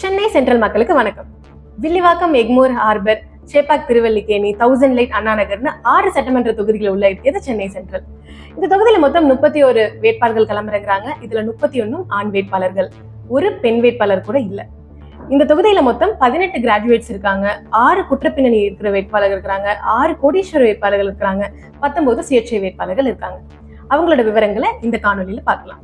Chennai central மக்களுக்கு வணக்கம். Villivakkam Egmore harbour Chepauk Thiruvallikeni thousand light Anna நகர்னு ஆறு சட்டமன்ற தொகுதிகள் உள்ள இருக்கிறது சென்னை சென்ட்ரல்? இந்த தொகுதியில் மொத்தம் முப்பத்தி ஒரு வேட்பாளர்கள் களமிறங்குறாங்க. இதுல முப்பத்தி ஒன்னும் ஆண் வேட்பாளர்கள். ஒரு பெண் வேட்பாளர் கூட இல்ல. இந்த தொகுதியில மொத்தம் பதினெட்டு கிராஜுவேட்ஸ் இருக்காங்க. ஆறு குற்றப்பின்னணி இருக்கிற வேட்பாளர்கள் இருக்கிறாங்க. ஆறு கோடீஸ்வர வேட்பாளர்கள் இருக்கிறாங்க. பத்தொன்பது சுயேட்சை வேட்பாளர்கள் இருக்காங்க. அவங்களோட விவரங்களை இந்த காணொலியில பார்க்கலாம்.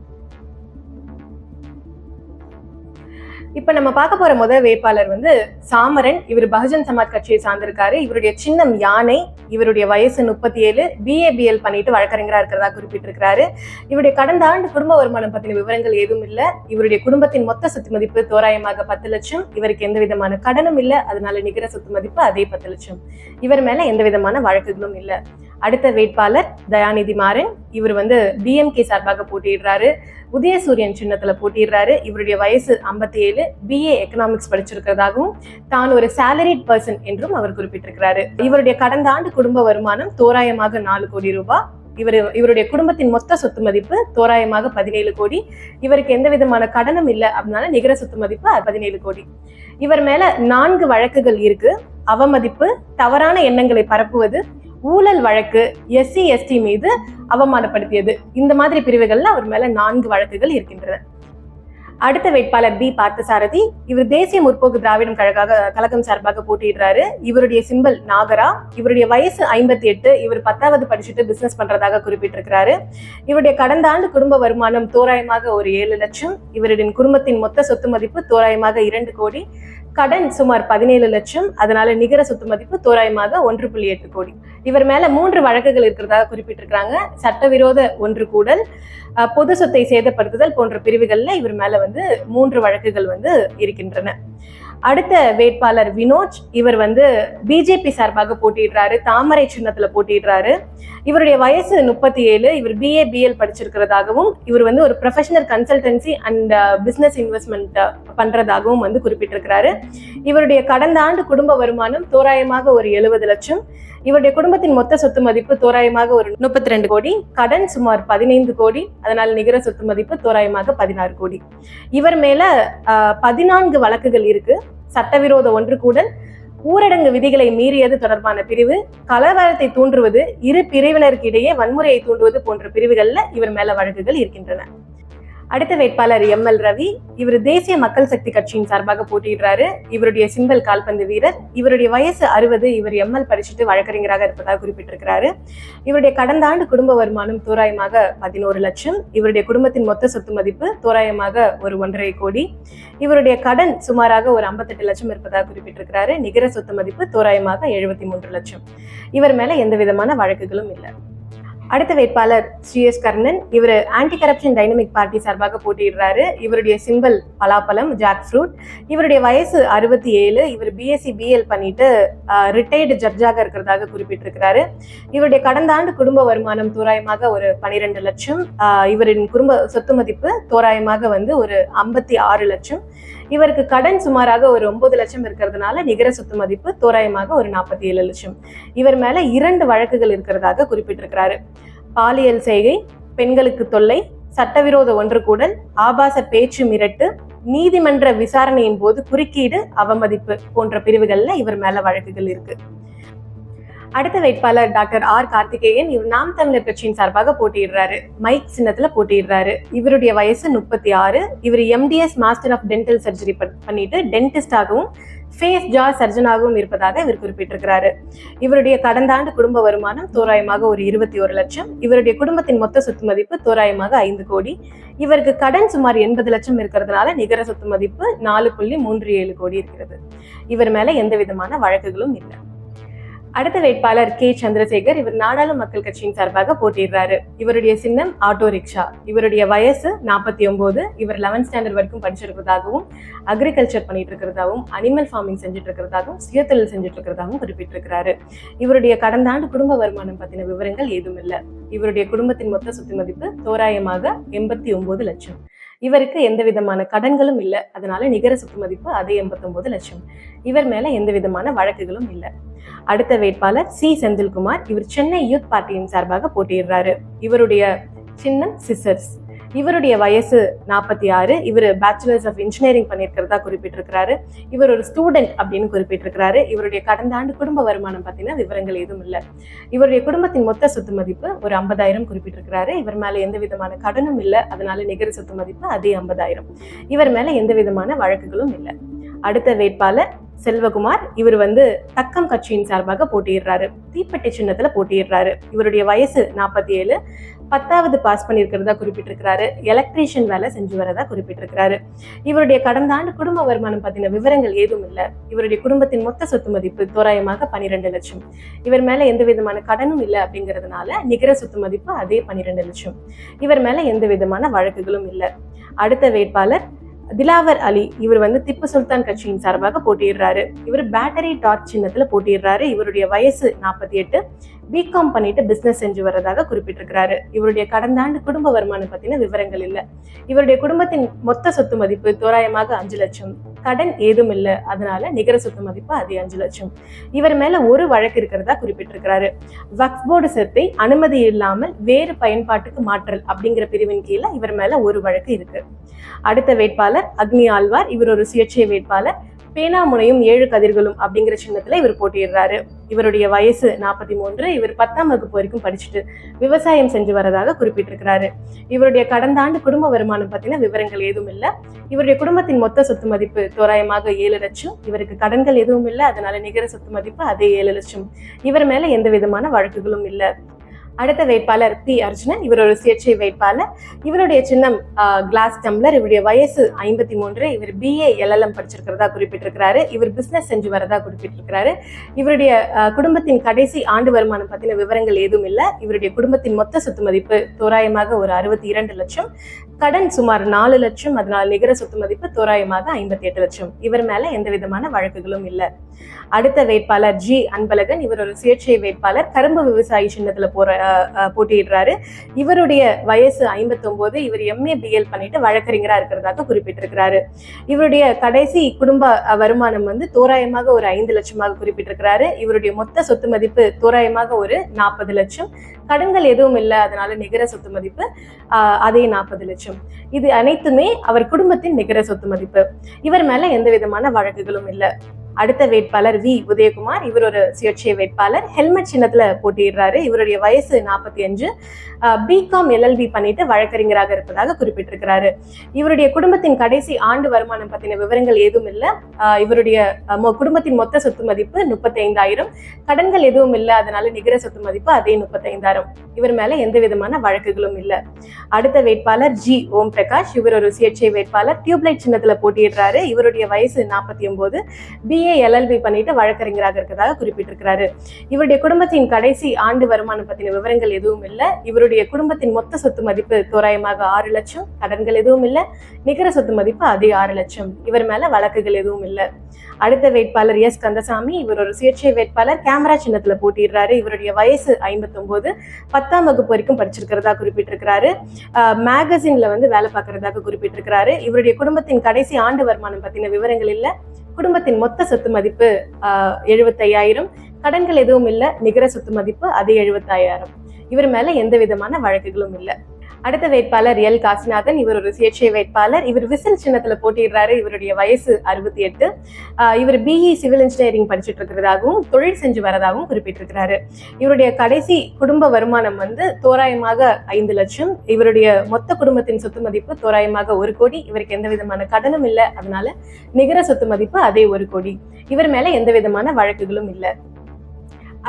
இப்ப நம்ம பார்க்க போற முதல் வேட்பாளர் வந்து சாமரன். இவர் பகுஜன் சமாஜ் கட்சியை சார்ந்திருக்காரு. இவருடைய சின்னம் யானை இவருடைய வயசு முப்பத்தி ஏழு பிஏபிஎல் பண்ணிட்டு வழக்கறிஞரா இருக்கிறதா குறிப்பிட்டிருக்கிறாரு. இவருடைய கடந்த ஆண்டு குடும்ப வருமானம் பத்தின விவரங்கள் எதுவும் இல்ல. இவருடைய குடும்பத்தின் மொத்த சொத்து மதிப்பு தோராயமாக பத்து லட்சம். இவருக்கு எந்த விதமான கடனும் இல்ல. அதனால நிகர சொத்து மதிப்பு அதே பத்து லட்சம். இவர் மேல எந்த விதமான வழக்குகளும் இல்ல. அடுத்த வேட்பாளர் தயாநிதி மாறன். இவர் வந்து டிஎம்கே சார்பாக போட்டியிடுறாரு. உதயசூரியன் சின்னத்துல போட்டிடுறாரு இவருடைய வயசு ஐம்பத்தி ஏழு பிஏ எக்கனாமிக்ஸ் படிச்சிருக்கிறதாகவும் தான் ஒரு சேலரிட் பர்சன் என்றும் அவர் குறிப்பிட்டிருக்கிறாரு. இவருடைய கடந்த ஆண்டு குடும்ப வருமானம் தோராயமாக நாலு கோடி ரூபாய் இவர் இவருடைய குடும்பத்தின் மொத்த சொத்து மதிப்பு தோராயமாக பதினேழு கோடி. இவருக்கு எந்த விதமான கடனும் இல்லை அப்படினால நிகர சொத்து மதிப்பு பதினேழு கோடி. இவர் மேல நான்கு வழக்குகள் இருக்கு. அவமதிப்பு தவறான எண்ணங்களை பரப்புவது ஊழல் வழக்கு எஸ்சி எஸ்டி மீது அவமானப்படுத்தியது. இந்த மாதிரி பிரிவுகள்ல அவர் மேல நான்கு வழக்குகள் இருக்கின்றன. அடுத்த வேட்பாளர் பி பார்த்தசாரதி இவர் தேசிய முற்போக்கு திராவிடம் கழக கழகம் சார்பாக போட்டியிடுறாரு. இவருடைய சிம்பல் நாகரா இவருடைய வயசு ஐம்பத்தி எட்டு இவர் பத்தாவது படிச்சுட்டு பிசினஸ் பண்றதாக குறிப்பிட்டிருக்கிறாரு. இவருடைய கடந்த ஆண்டு குடும்ப வருமானம் தோராயமாக ஒரு ஏழு லட்சம். இவருடைய குடும்பத்தின் மொத்த சொத்து மதிப்பு தோராயமாக இரண்டு கோடி. கடன் சுமார் பதினேழு லட்சம். அதனால நிகர சொத்து மதிப்பு தோராயமாக ஒன்று புள்ளி எட்டு கோடி. இவர் மேல மூன்று வழக்குகள் இருக்கிறதாக குறிப்பிட்டிருக்கிறாங்க. சட்டவிரோத ஒன்று கூடல் அஹ், பொது சொத்தை சேதப்படுத்துதல் போன்ற பிரிவுகள்ல இவர் மேல வந்து மூன்று வழக்குகள் வந்து இருக்கின்றன. அடுத்த வேட்பாளர் வினோஜ் இவர் வந்து பிஜேபி சார்பாக போட்டியிடுறாரு தாமரை சின்னத்துல போட்டியிடுறாரு. இவருடைய வயசு முப்பத்தி ஏழு இவர் பிஏ பிஎல் படிச்சிருக்கிறதாகவும் இவர் வந்து ஒரு professional consultancy and business investment பண்றதாகவும் வந்து குறிப்பிட்டிருக்கிறாரு. இவருடைய கடந்த ஆண்டு குடும்ப வருமானம் தோராயமாக ஒரு எழுபது லட்சம். இவருடைய குடும்பத்தின் மொத்த சொத்து மதிப்பு தோராயமாக ஒரு முப்பத்தி ரெண்டு கோடி. கடன் சுமார் பதினைந்து கோடி. அதனால் நிகர சொத்து மதிப்பு தோராயமாக பதினாறு கோடி. இவர் மேல uh, பதினான்கு வழக்குகள் இருக்கு. சட்டவிரோத ஒன்று கூடல் ஊரடங்கு விதிகளை மீறியது தொடர்பான பிரிவு கலவரத்தை தூண்டுவது இரு பிரிவினருக்கு இடையே வன்முறையை தூண்டுவது போன்ற பிரிவுகள்ல இவர் மேல வழக்குகள் இருக்கின்றன. அடுத்த வேட்பாளர் எம் எல் ரவி இவர் தேசிய மக்கள் சக்தி கட்சியின் சார்பாக போட்டியிடுறாரு. இவருடைய சிம்பல் கால்பந்து வீரர் இவருடைய வயசு அறுபது இவர் எம்எல் படிச்சுட்டு வழக்கறிஞராக இருப்பதாக குறிப்பிட்டிருக்கிறாரு. இவருடைய கடந்த ஆண்டு குடும்ப வருமானம் தோராயமாக பதினோரு லட்சம் இவருடைய குடும்பத்தின் மொத்த சொத்து மதிப்பு தோராயமாக ஒரு ஒன்றரை கோடி. இவருடைய கடன் சுமாராக ஒரு ஐம்பத்தெட்டு லட்சம் இருப்பதாக குறிப்பிட்டிருக்கிறாரு. நிகர சொத்து மதிப்பு தோராயமாக எழுபத்தி மூன்று லட்சம். இவர் மேல எந்த விதமான வழக்குகளும் இல்லை. அடுத்த வேட்பாளர் ஸ்ரீ எஸ் கர்ணன். இவர் ஆன்டி கரப்ஷன் டைனமிக் பார்ட்டி சார்பாக போட்டியிடுறாரு. இவருடைய சிம்பல் பலாப்பழம் ஜாக் ஃப்ரூட் இவருடைய வயசு அறுபத்தி ஏழு. இவர் பிஎஸ்சி பிஎல் பண்ணிட்டு ரிட்டையர்டு ஜட்ஜாக இருக்கிறதாக குறிப்பிட்டிருக்கிறாரு. இவருடைய கடந்த ஆண்டு குடும்ப வருமானம் தோராயமாக ஒரு பனிரெண்டு லட்சம். இவரின் குடும்ப சொத்து மதிப்பு தோராயமாக வந்து ஒரு ஐம்பத்தி ஆறு லட்சம். இவருக்கு கடன் சுமாராக ஒரு ஒன்பது லட்சம் இருக்கிறதுனால நிகர சொத்து மதிப்பு தோராயமாக ஒரு நாற்பத்தி ஏழு லட்சம். இவர் மேல இரண்டு வழக்குகள் இருக்கிறதாக குறிப்பிட்டிருக்கிறாரு. பாலியல் செய்கை பெண்களுக்கு தொல்லை சட்டவிரோத ஒன்று கூடல் ஆபாச பேச்சு மிரட்டு நீதிமன்ற விசாரணையின் போது குறுக்கீடு அவமதிப்பு போன்ற பிரிவுகள்ல இவர் மேல வழக்குகள் இருக்கு. அடுத்த வேட்பாளர் டாக்டர் ஆர் கார்த்திகேயன் இவர் நாம் தமிழர் கட்சியின் சார்பாக போட்டியிடுறாரு. மைக் சின்னத்துல போட்டியிடுறாரு. இவருடைய வயசு முப்பத்தி ஆறு. இவர் MDS master of dental surgery பண்ணிட்டு டென்டிஸ்டாகவும் ஃபேஸ் ஜா சர்ஜனாகவும் இருப்பதாக இவர் குறிப்பிட்டிருக்கிறாரு. இவருடைய கடந்த ஆண்டு குடும்ப வருமானம் தோராயமாக ஒரு இருபத்தி ஒரு லட்சம். இவருடைய குடும்பத்தின் மொத்த சொத்து மதிப்பு தோராயமாக ஐந்து கோடி. இவருக்கு கடன் சுமார் எண்பது லட்சம் இருக்கிறதுனால நிகர சொத்து மதிப்பு நாலு புள்ளி மூன்று ஏழு கோடி இருக்கிறது. இவர் மேல எந்த விதமான வழக்குகளும் இல்லை. அடுத்த வேட்பாளர் கே. சந்திரசேகர் இவர் நாடாளு மக்கள் கட்சியின் சார்பாக போட்டியிடுறாரு. இவருடைய சின்னம் ஆட்டோ ரிக்ஷா. இவருடைய வயசு நாற்பத்தி ஒன்பது இவர் 11th ஸ்டாண்டர்ட் வரைக்கும் படிச்சிருக்கிறதாகவும் அக்ரிகல்ச்சர் பண்ணிட்டு இருக்கிறதாகவும் அனிமல் ஃபார்மிங் செஞ்சுட்டு இருக்கிறதாகவும் சுயத்தொழில் செஞ்சுட்டு இருக்கிறதாகவும் குறிப்பிட்டிருக்கிறாரு. இவருடைய கடந்த ஆண்டு குடும்ப வருமானம் பத்தின விவரங்கள் ஏதும் இல்லை இவருடைய குடும்பத்தின் மொத்த சொத்து மதிப்பு தோராயமாக எண்பத்தி ஒன்பது லட்சம். இவருக்கு எந்த விதமான கடன்களும் இல்லை. அதனால நிகர சொத்து மதிப்பு அதே எண்பத்தொன்பது லட்சம். இவர் மேல எந்த விதமான வழக்குகளும் இல்லை. அடுத்த வேட்பாளர் சி. செந்தில்குமார் இவர் சென்னை யூத் பார்ட்டியின் சார்பாக போட்டியிடுறாரு. இவருடைய சின்னம் சிசர்ஸ். இவருடைய வயசு நாற்பத்தி ஆறு. இவர் பேச்சுலர்ஸ் ஆஃப் இன்ஜினியரிங் பண்ணியிருக்கிறதா குறிப்பிட்டிருக்கிறாரு. இவர் ஒரு ஸ்டூடெண்ட் அப்படின்னு குறிப்பிட்டிருக்கிறாரு. இவருடைய கடந்த ஆண்டு குடும்ப வருமானம் பார்த்தீங்கன்னா விவரங்கள் எதுவும் இல்லை. இவருடைய குடும்பத்தின் மொத்த சொத்து மதிப்பு ஒரு ஐம்பதாயிரம் குறிப்பிட்டிருக்கிறாரு. இவர் மேலே எந்த விதமான கடனும் இல்லை. அதனால நிகர சொத்து மதிப்பு அதே ஐம்பதாயிரம். இவர் மேலே எந்த விதமான வழக்குகளும் இல்லை. அடுத்த வேட்பாளர் செல்வகுமார் இவர் வந்து தக்கம் கட்சியின் சார்பாக போட்டியிடுறாரு. தீப்பெட்டி சின்னத்துல போட்டியிடுறாரு. இவருடைய வயசு நாற்பத்தி ஏழு பத்தாவது பாஸ் பண்ணியிருக்கிறதா குறிப்பிட்டிருக்கிறாரு. எலக்ட்ரீஷியன் வேலை செஞ்சு வரதா குறிப்பிட்டிருக்கிறாரு. இவருடைய கடந்த ஆண்டு குடும்ப வருமானம் பத்தின விவரங்கள் ஏதும் இல்லை. இவருடைய குடும்பத்தின் மொத்த சொத்து மதிப்பு தோராயமாக பன்னிரெண்டு லட்சம். இவர் மேல எந்த விதமான கடனும் இல்லை அப்படிங்கிறதுனால நிகர சொத்து மதிப்பு அதே பன்னிரெண்டு லட்சம். இவர் மேல எந்த விதமான வழக்குகளும் இல்லை. அடுத்த வேட்பாளர் திலாவர் அலி இவர் வந்து திப்பு சுல்தான் கட்சியின் சார்பாக போட்டியிடுறாரு. இவர் பேட்டரி டார்ச் சின்னத்தில் போட்டியிடுறாரு. இவருடைய வயசு நாற்பத்தி எட்டு. பிகாம் பண்ணிட்டு பிஸ்னஸ் செஞ்சு வர்றதாக குறிப்பிட்டிருக்கிறாரு. இவருடைய கடந்த ஆண்டு குடும்ப வருமானம் பத்தின விவரங்கள் இல்லை. இவருடைய குடும்பத்தின் மொத்த சொத்து மதிப்பு தோராயமாக அஞ்சு லட்சம். கடன் ஏதும் இல்லை. அதனால நிகர சொத்து மதிப்பு அது அஞ்சு லட்சம். இவர் மேல ஒரு வழக்கு இருக்கிறதா குறிப்பிட்டிருக்கிறாரு. வக்ஃப் போர்டு சொத்தை அனுமதி இல்லாமல் வேறு பயன்பாட்டுக்கு மாற்றல் அப்படிங்கிற பிரிவின் கீழே இவர் மேல ஒரு வழக்கு இருக்கு. அடுத்த வேட்பாளர் அக்னி ஆழ்வார். இவர் ஒரு சுயேட்சை வேட்பாளர். பேனாமுனையும் ஏழு கதிர்களும் அப்படிங்கிற சின்னத்துல இவர் போட்டியிடுறாரு. இவருடைய வயசு நாற்பத்தி மூன்று இவர் பத்தாம் வகுப்பு வரைக்கும் படிச்சுட்டு விவசாயம் செஞ்சு வரதாக குறிப்பிட்டிருக்கிறாரு. இவருடைய கடந்த ஆண்டு குடும்ப வருமானம் பத்தின விவரங்கள் எதுவும் இல்லை. இவருடைய குடும்பத்தின் மொத்த சொத்து மதிப்பு தோராயமாக ஏழு லட்சம். இவருக்கு கடன்கள் எதுவும் இல்லை. அதனால நிகர சொத்து மதிப்பு அதே ஏழு லட்சம். இவர் மேல எந்த விதமான வழக்குகளும் இல்லை. அடுத்த வேட்பாளர் பி அர்ஜுனன் இவர் ஒரு சுயேட்சை வேட்பாளர். இவருடைய சின்னம் கிளாஸ் டம்ளர் இவருடைய வயசு ஐம்பத்தி மூன்று இவர் பிஏ எல்எல்எம் படிச்சிருக்கிறதா குறிப்பிட்டிருக்கிறாரு. இவர் பிசினஸ் செஞ்சு வரதா குறிப்பிட்டிருக்கிறாரு. இவருடைய ஆஹ், குடும்பத்தின் கடைசி ஆண்டு வருமானம் பத்தின விவரங்கள் ஏதும் இல்லை. இவருடைய குடும்பத்தின் மொத்த சொத்து மதிப்பு தோராயமாக ஒரு அறுபத்தி இரண்டு லட்சம். கடன் சுமார் நாலு லட்சம். அதனால் நிகர சொத்து மதிப்பு தோராயமாக ஐம்பத்தி எட்டு லட்சம். இவர் மேல எந்த விதமான வழக்குகளும் இல்லை. அடுத்த வேட்பாளர் ஜி அன்பழகன் இவர் ஒரு சுயேட்சை வேட்பாளர். கரும்பு விவசாயி சின்னத்துல போற போட்டியிடுறாரு. இவருடைய வயசு 59 இவர் எம்ஏ பிஎல் பண்ணிட்டு வழக்கறிஞரா இருக்கிறதாக குறிப்பிட்டிருக்கிறாரு. இவருடைய கடைசி குடும்ப வருமானம் வந்து தோராயமாக ஒரு ஐந்து லட்சமாக குறிப்பிட்டிருக்கிறாரு. இவருடைய மொத்த சொத்து மதிப்பு தோராயமாக ஒரு நாற்பது லட்சம். கடன்கள் எதுவும் இல்லை அதனால நிகர சொத்து மதிப்பு ஆஹ், அதே நாற்பது லட்சம். இது அனைத்துமே அவர் குடும்பத்தின் நிகர சொத்து மதிப்பு. இவர் மேல எந்த விதமான வழக்குகளும் இல்லை. அடுத்த வேட்பாளர் வி. உதயகுமார் இவர் ஒரு சுயேட்சை வேட்பாளர். ஹெல்மெட் சின்னத்துல போட்டியிடுறாரு. இவருடைய வயசு நாற்பத்தி அஞ்சு. பிகாம் எல்எல்பி பண்ணிட்டு வழக்கறிஞராக இருப்பதாக குறிப்பிட்டிருக்கிறாரு. இவருடைய குடும்பத்தின் கடைசி ஆண்டு வருமானம் பத்தின விவரங்கள் ஏதும் இல்லை. இவருடைய மொ- குடும்பத்தின் மொத்த சொத்து மதிப்பு முப்பத்தி ஐந்தாயிரம் கடன்கள் எதுவும் இல்லை. அதனால நிகர சொத்து மதிப்பு அதே முப்பத்தைந்தாயிரம். இவர் மேல எந்த விதமான வழக்குகளும் இல்லை. அடுத்த வேட்பாளர் ஜி. ஓம் பிரகாஷ் இவர் ஒரு சுயேட்சை வேட்பாளர். டியூப்லைட் சின்னத்துல போட்டியிடுறாரு. இவருடைய வயசு நாற்பத்தி ஒன்பது பிஏ பிஏ எல்எல்பி பண்ணிட்டு வழக்கறிஞராக இருக்கிறதாக குறிப்பிட்டிருக்கிறாரு. இவருடைய குடும்பத்தின் கடைசி ஆண்டு வருமானம் பத்தின விவரங்கள் எதுவும் இல்லை. இவருடைய குடும்பத்தின் மொத்த சொத்து மதிப்பு தோராயமாக ஆறு லட்சம் கடன்கள் எதுவும் இல்லை. நிகர சொத்து மதிப்பு அதே ஆறு லட்சம். இவர் மேல வழக்குகள் எதுவும் இல்லை. அடுத்த வேட்பாளர் எஸ் கந்தசாமி இவர் ஒரு சுயேட்சை வேட்பாளர். கேமரா சின்னத்துல போட்டிடுறாரு இவருடைய வயசு 59 பத்தாம் வகுப்பு வரைக்கும் படிச்சிருக்கிறதா குறிப்பிட்டிருக்கிறாரு. மேகசின்ல வந்து வேலை பார்க்கறதாக குறிப்பிட்டிருக்கிறாரு. இவருடைய குடும்பத்தின் கடைசி ஆண்டு வருமானம் பத்தின விவரங்கள் இல்லை. குடும்பத்தின் மொத்த சொத்து மதிப்பு எழுபத்தையாயிரம். கடன்கள் எதுவும் இல்லை நிகர சொத்து மதிப்பு அதே எழுபத்தாயிரம். இவர் மேல எந்த விதமான வழக்குகளும் இல்ல. அடுத்த வேட்பாளர் எல். காசிநாதன் இவர் ஒரு சுயேட்சை வேட்பாளர். இவர் விசில் சின்னத்துல போட்டியிடுறாரு. இவருடைய வயசு அறுபத்தி எட்டு. இவர் பிஇ சிவில் இன்ஜினியரிங் படிச்சுட்டு இருக்கிறதாகவும் தொழில் செஞ்சு வரதாகவும் குறிப்பிட்டிருக்கிறாரு. இவருடைய கடைசி குடும்ப வருமானம் வந்து தோராயமாக ஐந்து லட்சம். இவருடைய மொத்த குடும்பத்தின் சொத்து மதிப்பு தோராயமாக ஒரு கோடி. இவருக்கு எந்த விதமான கடனும் இல்லை. அதனால நிகர சொத்து மதிப்பு அதே ஒரு கோடி. இவர் மேல எந்த விதமான வழக்குகளும் இல்லை.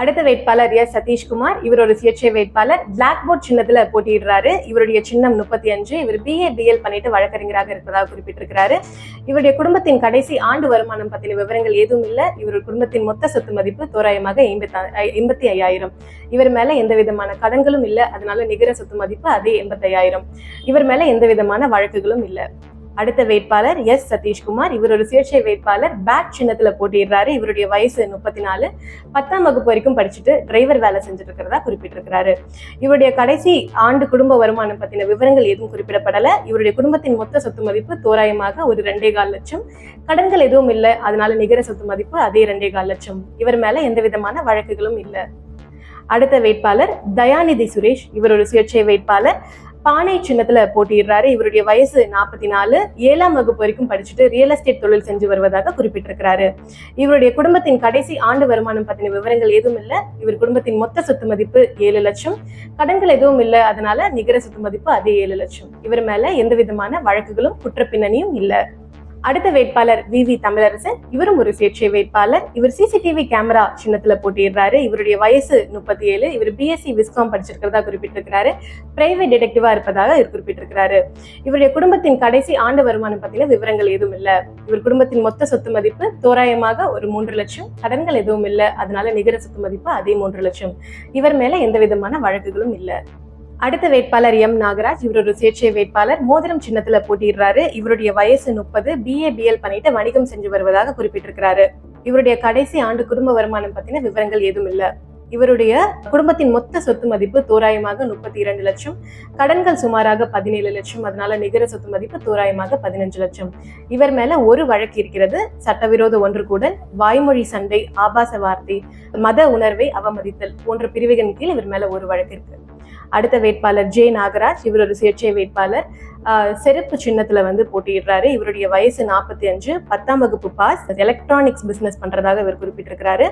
அடுத்த வேட்பாளர் எஸ் சதீஷ்குமார். இவர் ஒரு சுயேட்சை வேட்பாளர். பிளாக் போர்ட் சின்னத்துல போட்டியிடுறாரு. இவருடைய சின்னம் முப்பத்தி அஞ்சு. இவர் பிஏ பிஎல் பண்ணிட்டு வழக்கறிஞராக இருப்பதாக குறிப்பிட்டிருக்கிறாரு. இவருடைய குடும்பத்தின் கடைசி ஆண்டு வருமானம் பத்தின விவரங்கள் எதுவும் இல்ல. இவர் குடும்பத்தின் மொத்த சொத்து மதிப்பு தோராயமாக எண்பத்தி எண்பத்தி ஐயாயிரம். இவர் மேல எந்த விதமான கடன்களும் இல்ல. அதனால நிகர சொத்து மதிப்பு அதே எண்பத்தி ஐயாயிரம். இவர் மேல எந்த விதமான வழக்குகளும் இல்ல. அடுத்த வேட்பாளர் எஸ் சதீஷ்குமார். இவர் ஒரு சுயேட்சை வேட்பாளர். பேட் சின்னத்துல போட்டிடுறாரு இவருடைய வயசு முப்பத்தி நாலு பத்தாம் வகுப்பு வரைக்கும் படிச்சுட்டு டிரைவர் வேலை செஞ்சுட்டு இருக்கிறதா குறிப்பிட்டிருக்கிறாரு. இவருடைய கடைசி ஆண்டு குடும்ப வருமானம் பத்தின விவரங்கள் எதுவும் குறிப்பிடப்படல. இவருடைய குடும்பத்தின் மொத்த சொத்து மதிப்பு தோராயமாக ஒரு ரெண்டே கால் லட்சம். கடன்கள் எதுவும் இல்லை. அதனால நிகர சொத்து மதிப்பு அதே ரெண்டே கால் லட்சம். இவர் மேல எந்த விதமான வழக்குகளும் இல்லை. அடுத்த வேட்பாளர் தயாநிதி சுரேஷ். இவர் ஒரு சுயேட்சை வேட்பாளர். பானை சின்னத்துல போட்டியிடுறாரு. இவருடைய வயசு நாற்பத்தி நாலு ஏழாம் வகுப்பு வரைக்கும் படிச்சுட்டு ரியல் எஸ்டேட் தொழில் செஞ்சு வருவதாக குறிப்பிட்டிருக்கிறாரு. இவருடைய குடும்பத்தின் கடைசி ஆண்டு வருமானம் பத்தின விவரங்கள் எதுவும் இல்லை. இவர் குடும்பத்தின் மொத்த சொத்து மதிப்பு ஏழு லட்சம். கடன்கள் எதுவும் இல்லை. அதனால நிகர சொத்து மதிப்பு அதே ஏழு லட்சம். இவர் மேல எந்த விதமான வழக்குகளும் குற்றப்பின்னணியும் இல்லை. அடுத்த வேட்பாளர் வி வி தமிழரசன். இவரும் ஒரு சுயேட்சை வேட்பாளர். இவர் சிசிடிவி கேமரா சின்னத்துல போட்டிடுறாரு இவருடைய வயசு முப்பத்தி ஏழு இவர் பிஎஸ்சி விஸ்காம் படிச்சிருக்கிறதா குறிப்பிட்டிருக்கிறாரு. பிரைவேட் டிடெக்டிவா இருப்பதாக இவர் குறிப்பிட்டிருக்கிறாரு. இவருடைய குடும்பத்தின் கடைசி ஆண்டு வருமானம் பத்தின விவரங்கள் எதுவும் இல்ல. இவர் குடும்பத்தின் மொத்த சொத்து மதிப்பு தோராயமாக ஒரு மூன்று லட்சம். கடன்கள் எதுவும் இல்லை. அதனால நிகர சொத்து மதிப்பு அதே மூன்று லட்சம். இவர் மேல எந்த விதமான வழக்குகளும் இல்லை. அடுத்த வேட்பாளர் எம். நாகராஜ். இவர் ஒரு சுயேட்சை வேட்பாளர் மோதிரம் சின்னத்துல போட்டிடுறாரு. இவருடைய வயசு முப்பது. பிஏ பிஎல் பண்ணிட்டு வணிகம் செஞ்சு வருவதாக குறிப்பிட்டிருக்கிறாரு. இவருடைய கடைசி ஆண்டு குடும்ப வருமானம் பத்தின விவரங்கள் எதுவும் இல்ல. இவருடைய குடும்பத்தின் மொத்த சொத்து மதிப்பு தோராயமாக முப்பத்தி இரண்டு லட்சம். கடன்கள் சுமாராக பதினேழு லட்சம். அதனால நிகர சொத்து மதிப்பு தோராயமாக பதினஞ்சு லட்சம். இவர் மேல ஒரு வழக்கு இருக்கிறது. சட்டவிரோத ஒன்று கூட. வாய்மொழி சண்டை ஆபாச வார்த்தை மத உணர்வை அவமதித்தல் போன்ற பிரிவுகளின் கீழ் இவர் மேல ஒரு வழக்கு இருக்கு. அடுத்த வேட்பாளர் ஜே நாகராஜ் இவர் ஒரு சுயேட்சை வேட்பாளர். செருப்பு சின்னத்தில் வந்து போட்டியிடுறாரு. இவருடைய வயசு நாற்பத்தி அஞ்சு பத்தாம் வகுப்பு பாஸ். எலக்ட்ரானிக்ஸ் பிஸ்னஸ் பண்ணுறதாக இவர் குறிப்பிட்டிருக்கிறாரு.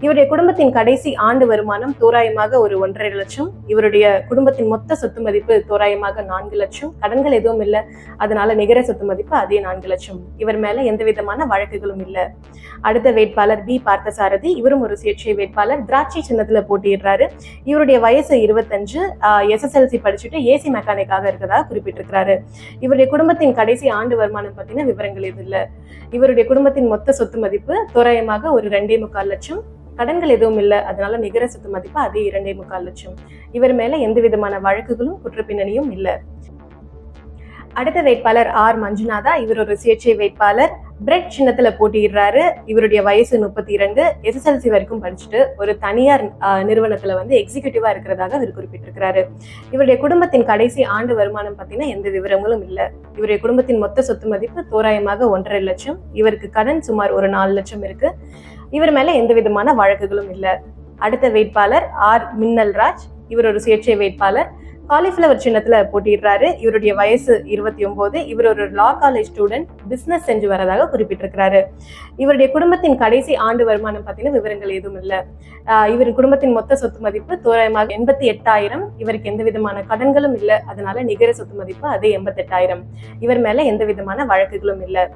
இவருடைய குடும்பத்தின் கடைசி ஆண்டு வருமானம் தோராயமாக ஒரு ஒன்றரை லட்சம். இவருடைய குடும்பத்தின் மொத்த சொத்து மதிப்பு தோராயமாக நான்கு லட்சம். கடன்கள் எதுவும் இல்லை. அதனால நிகர சொத்து மதிப்பு அதே நான்கு லட்சம். இவர் மேல எந்த விதமான வழக்குகளும் இல்லை. அடுத்த வேட்பாளர் பி. பார்த்தசாரதி. இவரும் ஒரு சுயேட்சை வேட்பாளர். திராட்சை சின்னத்தில் போட்டியிடுறாரு. இவருடைய வயசு இருபத்தஞ்சு. எஸ்எஸ்எல்சி படிச்சுட்டு ஏசி மெக்கானிக்காக இருக்கிறதா குறிப்பிட்டிருக்கிறாரு. இவருடைய குடும்பத்தின் கடைசி ஆண்டு வருமானம் பார்த்தீங்கன்னா விவரங்கள் எதுவும் இல்லை. இவருடைய குடும்பத்தின் மொத்த சொத்து மதிப்பு தோராயமாக ஒரு ரெண்டே முக்கால் லட்சம். கடன்கள் எதுவும் இல்லை. அதனால நிகர சொத்து மதிப்பு அதே இரண்டே முக்கால் லட்சம். இவர் மேல எந்த விதமான வழக்குகளும் குற்றப்பின்னணியும் இல்லை. அடுத்த வேட்பாளர் ஆர். மஞ்சுநாதா. இவர் ஒரு சுயேட்சை வேட்பாளர். பிரெட் சின்னத்துல போட்டியிடுறாரு. இவருடைய வயசு முப்பத்தி இரண்டு எஸ்எஸ்எல்சி வரைக்கும் படிச்சுட்டு ஒரு தனியார் நிறுவனத்தில் நிறுவனத்துல வந்து எக்ஸிகியூட்டிவா இருக்கிறதாக இவர் குறிப்பிட்டிருக்கிறாரு. இவருடைய குடும்பத்தின் கடைசி ஆண்டு வருமானம் பார்த்தீங்கன்னா எந்த விவரங்களும் இல்லை. இவருடைய குடும்பத்தின் மொத்த சொத்து மதிப்பு தோராயமாக ஒன்றரை லட்சம். இவருக்கு கடன் சுமார் ஒரு நாலு லட்சம் இருக்கு. இவர் மேல எந்த விதமான வழக்குகளும் இல்லை. அடுத்த வேட்பாளர் ஆர் மின்னல்ராஜ். இவர் ஒரு சுயேட்சை வேட்பாளர். காலிஃப்ளவர் சின்னத்துல போட்டிடுறாரு இவருடைய வயசு இருபத்தி ஒன்பது இவர் ஒரு லா காலேஜ் ஸ்டூடெண்ட் பிசினஸ் செஞ்சு வரதாக குறிப்பிட்டிருக்கிறாரு. இவருடைய குடும்பத்தின் கடைசி ஆண்டு வருமானம் பார்த்தீங்கன்னா விவரங்கள் எதுவும் இல்லை. ஆஹ் இவர் குடும்பத்தின் மொத்த சொத்து மதிப்பு தோராயமாக எண்பத்தி எட்டாயிரம். இவருக்கு எந்த விதமான கடன்களும் இல்லை. அதனால நிகர சொத்து மதிப்பு அதே எண்பத்தெட்டாயிரம் இவர் மேல எந்த விதமான வழக்குகளும் இல்லை.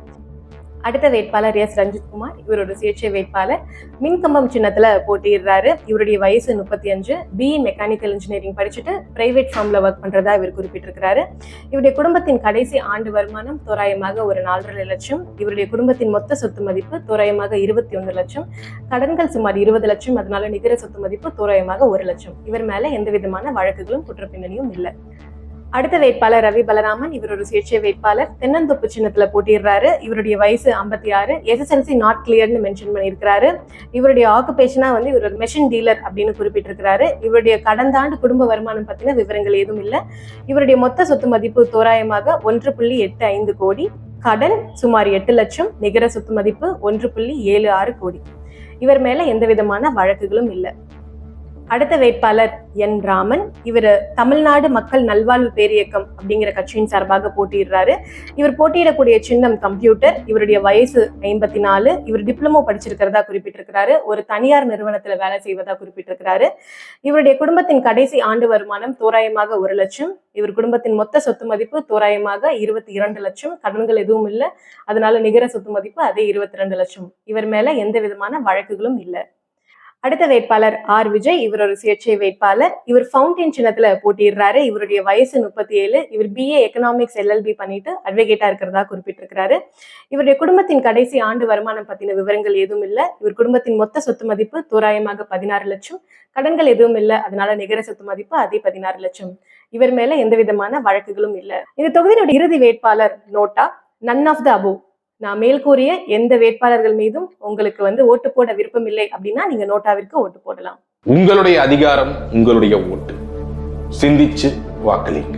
அடுத்த வேட்பாளர் எஸ். ரஞ்சித் குமார் இவர் சுயேட்சை வேட்பாளர் மின்கம்பம் சின்னத்துல போட்டியிடுறாரு. இவருடைய வயசு முப்பத்தி அஞ்சு பிஇ மெக்கானிக்கல் இன்ஜினியரிங் படிச்சுட்டு பிரைவேட் ஃபார்ம்ல ஒர்க் பண்றதா இவர் குறிப்பிட்டிருக்கிறாரு. இவருடைய குடும்பத்தின் கடைசி ஆண்டு வருமானம் தோராயமாக ஒரு நாலரை லட்சம். இவருடைய குடும்பத்தின் மொத்த சொத்து மதிப்பு தோராயமாக இருபத்தி ஒன்று லட்சம். கடன்கள் சுமார் இருபது லட்சம். அதனால நிகர சொத்து மதிப்பு தோராயமாக ஒரு லட்சம். இவர் மேல எந்த விதமான வழக்குகளும் குற்றப்பின்னணியும் இல்லை. அடுத்த வேட்பாளர் ரவி பலராமன் இவர் ஒரு சுயேட்சை வேட்பாளர் தென்னந்தோப்பு சின்னத்துல போட்டிடுறாரு இவருடைய வயசு ஐம்பத்தி ஆறு. எஸ்எஸ்எல்சி நாட் கிளியர்னு மென்ஷன் பண்ணியிருக்கிறாரு. இவருடைய ஆக்குபேஷனா வந்து இவர் ஒரு மெஷின் டீலர் அப்படின்னு குறிப்பிட்டிருக்கிறாரு. இவருடைய கடந்த ஆண்டு குடும்ப வருமானம் பத்தின விவரங்கள் எதுவும் இல்லை. இவருடைய மொத்த சொத்து மதிப்பு தோராயமாக ஒன்று புள்ளி எட்டு ஐந்து கோடி. கடன் சுமார் எட்டு லட்சம். நிகர சொத்து மதிப்பு ஒன்று புள்ளி ஏழு ஆறு கோடி. இவர் மேல எந்த விதமான வழக்குகளும் இல்லை. அடுத்த வேட்பாளர் என் ராமன். இவர் தமிழ்நாடு மக்கள் நல்வாழ்வு பேரியக்கம் அப்படிங்கிற கட்சியின் சார்பாக போட்டியிடுறாரு. இவர் போட்டியிடக்கூடிய சின்னம் கம்ப்யூட்டர் இவருடைய வயசு ஐம்பத்தி நாலு இவர் டிப்ளமோ படிச்சிருக்கிறதா குறிப்பிட்டிருக்கிறாரு. ஒரு தனியார் நிறுவனத்துல வேலை செய்வதா குறிப்பிட்டிருக்கிறாரு. இவருடைய குடும்பத்தின் கடைசி ஆண்டு வருமானம் தோராயமாக ஒரு லட்சம். இவர் குடும்பத்தின் மொத்த சொத்து மதிப்பு தோராயமாக இருபத்தி இரண்டு லட்சம். கடன்கள் எதுவும் இல்லை. அதனால நிகர சொத்து மதிப்பு அதே இருபத்தி ரெண்டு லட்சம். இவர் மேல எந்த விதமான வழக்குகளும் இல்லை. அடுத்த வேட்பாளர் ஆர் விஜய் இவர் ஒரு சுயேட்சை வேட்பாளர். இவர் ஃபவுண்டைன் சின்னத்துல போட்டிடுறாரு இவருடைய வயசு முப்பத்தி ஏழு இவர் பிஏ எக்கனாமிக்ஸ் எல்எல்பி பண்ணிட்டு அட்வொகேட்டா இருக்கிறதா குறிப்பிட்டிருக்கிறாரு. இவருடைய குடும்பத்தின் கடைசி ஆண்டு வருமானம் பத்தின விவரங்கள் எதுவும் இல்லை. இவர் குடும்பத்தின் மொத்த சொத்து மதிப்பு தோராயமாக பதினாறு லட்சம். கடன்கள் எதுவும் இல்லை. அதனால நிகர சொத்து மதிப்பு அதே பதினாறு லட்சம். இவர் மேல எந்த விதமான வழக்குகளும் இல்லை. இந்த தொகுதியினுடைய இறுதி வேட்பாளர் NOTA none of the above நான் மேல்கூறிய எந்த வேட்பாளர்கள் மீதும் உங்களுக்கு வந்து ஓட்டு போட விருப்பம் இல்லை அப்படின்னா நீங்க நோட்டாவிற்கு ஓட்டு போடலாம். உங்களுடைய அதிகாரம் உங்களுடைய ஓட்டு. சிந்திச்சு வாக்களிங்க.